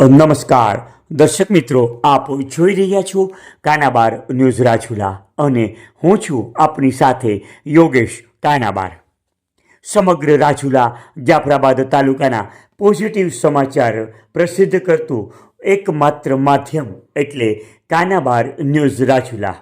નમસ્કાર. દર્શક મિત્રો, આપ જોઈ રહ્યા છો કાનાબાર ન્યૂઝ રાજુલા અને હું છું આપની સાથે યોગેશ કાનાબાર. સમગ્ર રાજુલા જાફરાબાદ તાલુકાના પોઝિટિવ સમાચાર પ્રસિદ્ધ કરતું એકમાત્ર માધ્યમ એટલે કાનાબાર ન્યૂઝ રાજુલા.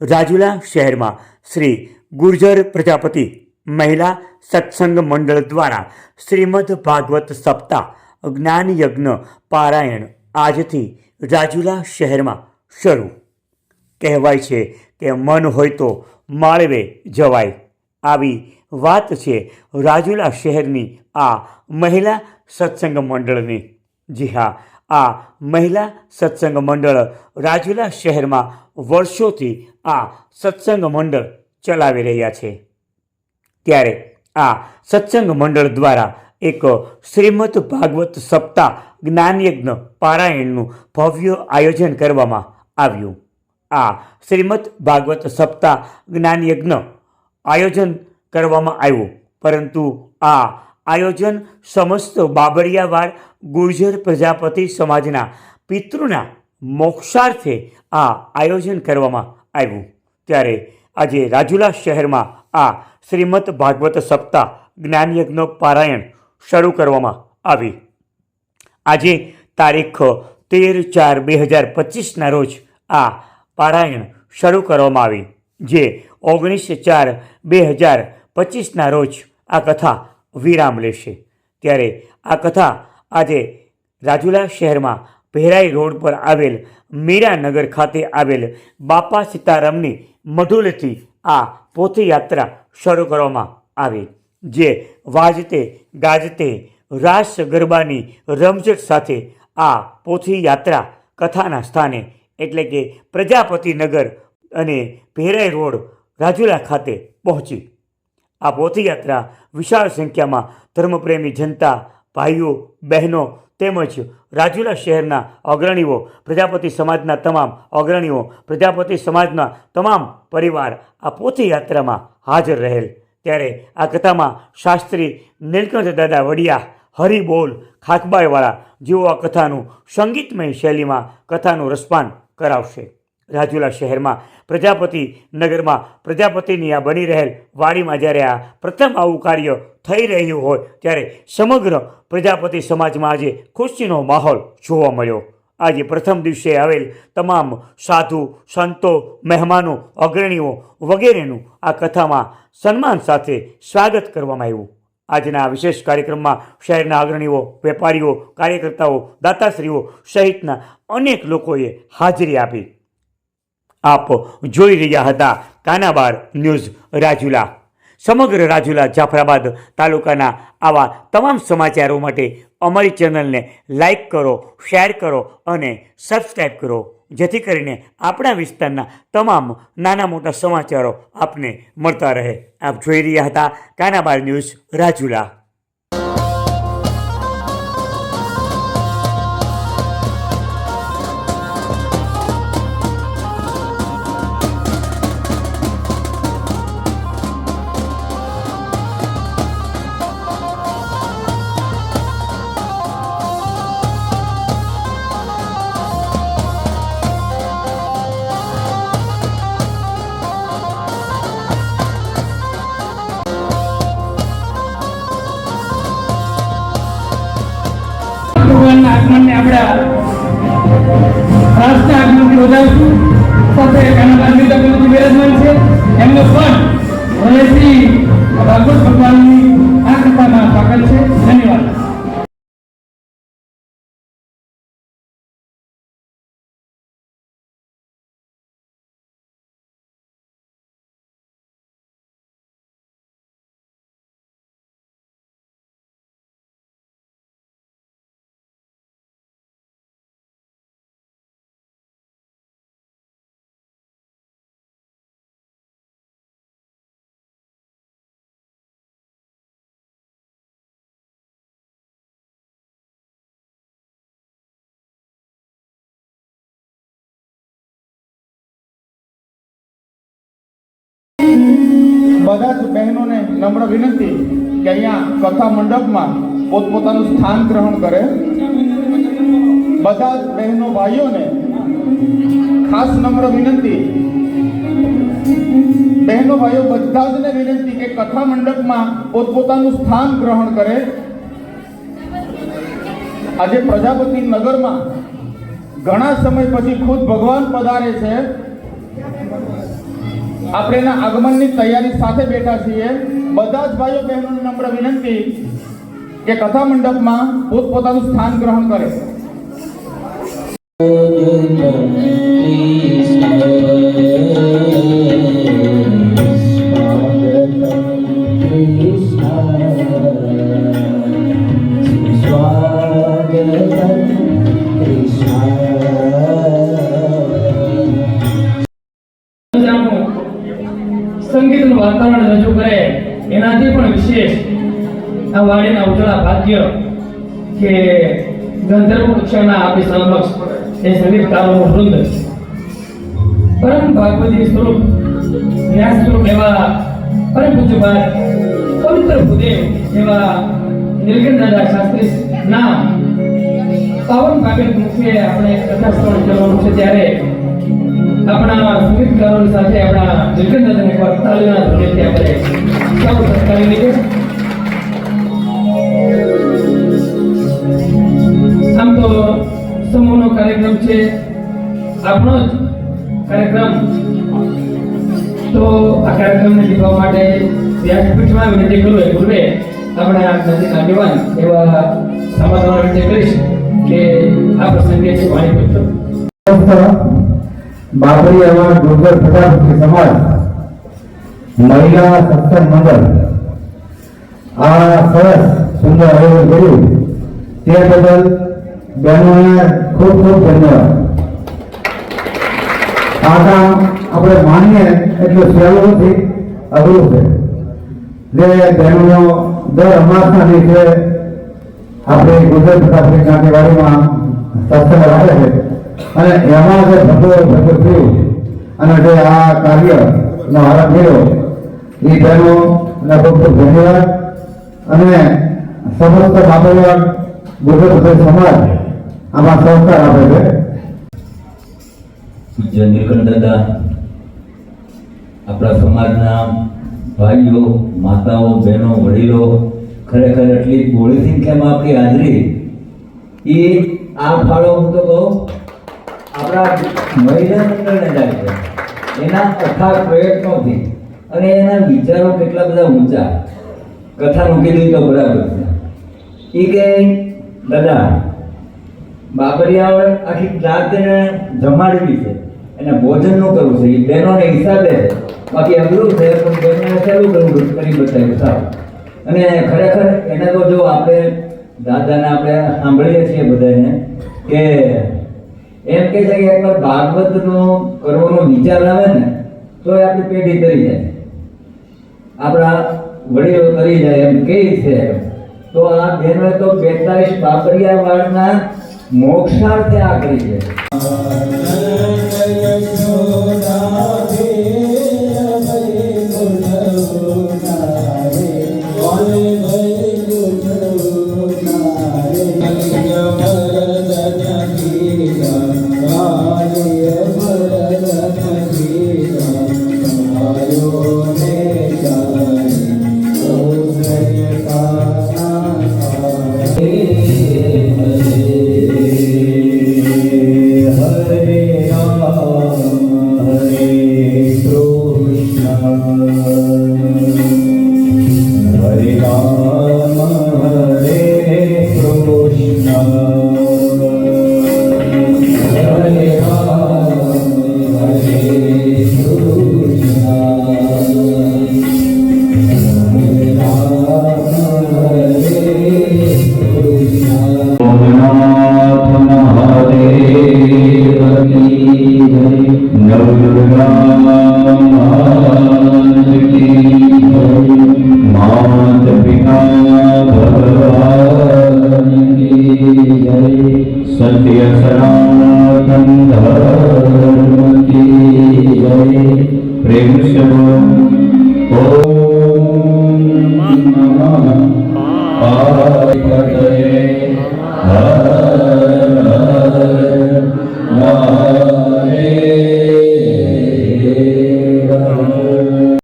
રાજુલા શહેરમાં શ્રી ગુર્જર પ્રજાપતિ મહિલા સત્સંગ મંડળ દ્વારા શ્રીમદ ભાગવત સપ્તાહ જ્ઞાન યજ્ઞ પારાયણ આજથી રાજુલા શહેરમાં શરૂ. કહેવાય છે કે મન હોય તો માળવે જવાય. આવી વાત છે રાજુલા શહેરની આ મહિલા સત્સંગ મંડળની. જી હા, આ મહિલા સત્સંગ મંડળ રાજુલા શહેરમાં વર્ષોથી આ સત્સંગ મંડળ ચલાવી રહ્યા છે. ત્યારે આ સત્સંગ મંડળ દ્વારા એક શ્રીમદ ભાગવત સપ્તાહ જ્ઞાનયજ્ઞ પારાયણનું ભવ્ય આયોજન કરવામાં આવ્યું. આ શ્રીમદ ભાગવત સપ્તાહ જ્ઞાનયજ્ઞ આયોજન કરવામાં આવ્યું. પરંતુ આ આયોજન સમસ્ત બાબરિયાવાડ ગુર્જર પ્રજાપતિ સમાજના પિતૃના મોક્ષાર્થે આ આયોજન કરવામાં આવ્યું. ત્યારે આજે રાજુલા શહેરમાં આ શ્રીમદ ભાગવત સપ્તાહ જ્ઞાનયજ્ઞ પારાયણ શરૂ કરવામાં આવી. આજે તારીખ તેર ચાર બે હજાર પચીસના રોજ આ પારાયણ શરૂ કરવામાં આવી, જે ઓગણીસ ચાર બે હજાર પચીસના રોજ આ કથા વિરામ લેશે. ત્યારે આ કથા આજે રાજુલા શહેરમાં ભેરાઈ રોડ પર આવેલ મીરાનગર ખાતે આવેલ બાપા સીતારામની મઢુલેથી આ પોથયાત્રા શરૂ કરવામાં આવી. જે વાજતે, ગાજતે, રાસ ગરબાની રમઝટ સાથે આ પોથી યાત્રા કથાના સ્થાને એટલે કે પ્રજાપતિનગર અને ભેરાઈ રોડ, રાજુલા ખાતે પહોંચી. આ પોથીયાત્રા વિશાળ સંખ્યામાં ધર્મપ્રેમી જનતા, ભાઈઓ, બહેનો તેમજ રાજુલા શહેરના અગ્રણીઓ, પ્રજાપતિ સમાજના તમામ અગ્રણીઓ, પ્રજાપતિ સમાજના તમામ પરિવાર આ પોથીયાત્રામાં હાજર રહેલ. ત્યારે આ કથામાં શાસ્ત્રી નીલકંઠ દાદા વડિયા હરિબોલ ખાકબાઈવાળા જેઓ આ કથાનું સંગીતમય શૈલીમાં કથાનું રસપાન કરાવશે. રાજુલા શહેરમાં પ્રજાપતિ નગરમાં પ્રજાપતિની આ બની રહેલ વાડીમાં જ્યારે આ પ્રથમ આવું કાર્ય થઈ રહ્યું હોય, ત્યારે સમગ્ર પ્રજાપતિ સમાજમાં આજે ખુશીનો માહોલ જોવા મળ્યો. આજે પ્રથમ દિવસે આવેલ તમામ સાધુ, સંતો, મહેમાનો, અગ્રણીઓ વગેરેનું આ કથામાં સન્માન સાથે સ્વાગત કરવામાં આવ્યું. આજના આ વિશેષ કાર્યક્રમમાં શહેરના અગ્રણીઓ, વેપારીઓ, કાર્યકર્તાઓ, દાતાશ્રીઓ સહિતના અનેક લોકોએ હાજરી આપી. આપ જોઈ રહ્યા હતા કાનાબાર ન્યૂઝ રાજુલા. સમગ્ર રાજુલા જાફરાબાદ તાલુકાના આવા તમામ સમાચારો માટે અમારી ચેનલને લાઈક કરો, શેર કરો અને સબસ્ક્રાઈબ કરો. જેથી કરીને આપણા વિસ્તારના તમામ નાના મોટા સમાચારો આપને મળતા રહે. આપ જોઈ રહ્યા હતા કાનાબાર ન્યૂઝ રાજુલા. આપણે રાષ્ટ્રના આગમનથી વધારશું સાથે એના બાજુ તકલીફ બિરાજમાન છે. એમનો પણ હૃદયથી ભાગવત ભગવાનની આ કથામાં પાકલ છે. ધન્યવાદ. બધા જ બહેનોને નમ્ર વિનંતી કે અહીંયા કથા મંડપમાં પોતપોતાનું સ્થાન ગ્રહણ કરે. બધા જ બહેનો ભાઈઓને ખાસ નમ્ર વિનંતી. બહેનો ભાઈઓ બધા જને વિનંતી કે કથા મંડપમાં પોતપોતાનું સ્થાન ગ્રહણ કરે. આજે પ્રજાપતિ નગરમાં ઘણા સમય પછી ખુદ ભગવાન પધારે છે. આપણે એના આગમનની તૈયારી સાથે બેઠા છીએ. બધા જ ભાઈઓ બહેનોને નમ્ર વિનંતી કે કથા મંડપમાં પોતપોતાનું સ્થાન ગ્રહણ કરે. સંગીતનું ઉજળા કે ગંધર્વ વૃક્ષના આપે સમક્ષ એ સંગીતકારોનું વૃંદ. પરમ ભાગવતી સ્વરૂપ, વ્યાસ સ્વરૂપ એવા પરમ પૂજ્યપાદ પવિત્ર ભૂદેવ એવા નીલકંઠ શાસ્ત્રી ના પાવન ભાગવત મુખ્ય આપણે કથા શ્રવણ કરવાનું છે ત્યારે આપણા સંગીતકારોની સાથે આપણા નીલકંઠ દાદાને એકવાર તાલીના ધોરણેથી આપણે સૌ સત્કારી લઈએ આમ સમૂહનો કાર્યક્રમ છે. આપણો જ કાર્યક્રમ. તો આ કાર્યક્રમને નિભાવવા માટે વ્યાસપીઠમાં વિનંતી કરું એ પૂર્વે આપણે આ નજીક આગેવાન એવા સમાધાન વિનંતી કરીશ કે આ પ્રસંગે છે વાણી પુસ્તક બાબરી એવા ડુંગર પ્રજાપતિ સમાજ, મહિલા સત્સંગ મંડળ. આ સરસ સુંદર આયોજન કર્યું. તે બદલ બહેનોને ખૂબ ખૂબ ધન્યવાદ. આ કામ આપણે માનીએ એટલું સહેલું નથી અઘરું છે. જે બહેનોનો દર અમાસના દિવસે આપણે ગુજરાત પ્રજાપતિ જ્ઞાતિવાડીમાં સત્સંગ રાખે છે. અને એમાં જે ભગવો ભગવો થયું અને જે આ કાર્યનો આરંભ થયો, એ બહેનો અને ખૂબ ખૂબ ધન્યવાદ. અને સમસ્ત બાબરિયા ગુજરાત સમાજ આમાં સહકાર આપે છે પૂજ્ય નીલકંઠ દાદા આપણા સમાજના ભાઈઓ માતાઓ બહેનો વડીલો ખરેખર એટલી બોળી સંખ્યામાં આપણી હાજરી? એ આ ફાળો હું તો કહું, આપણા મહિલા મંડળને જાય છે. એના અથાગ પ્રયત્નોથી અને એના વિચારો કેટલા બધા ઊંચા. કથા મૂકી દઈ તો બરાબર છે. એ કે, દાદા બાબરિયા આખી જાતને જમાડવી છે. એને ભોજનનું કરવું છે. એ બહેનોને હિસાબે છે. બાકી અઘરું છે, પણ બહેનોને સહેલું કરવું કરી બતાવ્યું, સારું. અને ખરેખર એને તો જો આપણે દાદાને આપણે સાંભળીએ છીએ બધાને કે એમ કે છે કે એકવાર ભાગવતનો કરવાનો વિચાર આવે ને તો એ આપણી પેઢી તરી જાય. આપણા વડીલો તરી જાય એમ કે છે. તો આ બહેનોએ તો બેતાલીસ બાબરિયા વાળના મોક્ષાર્થે આ કરી છે. Rama.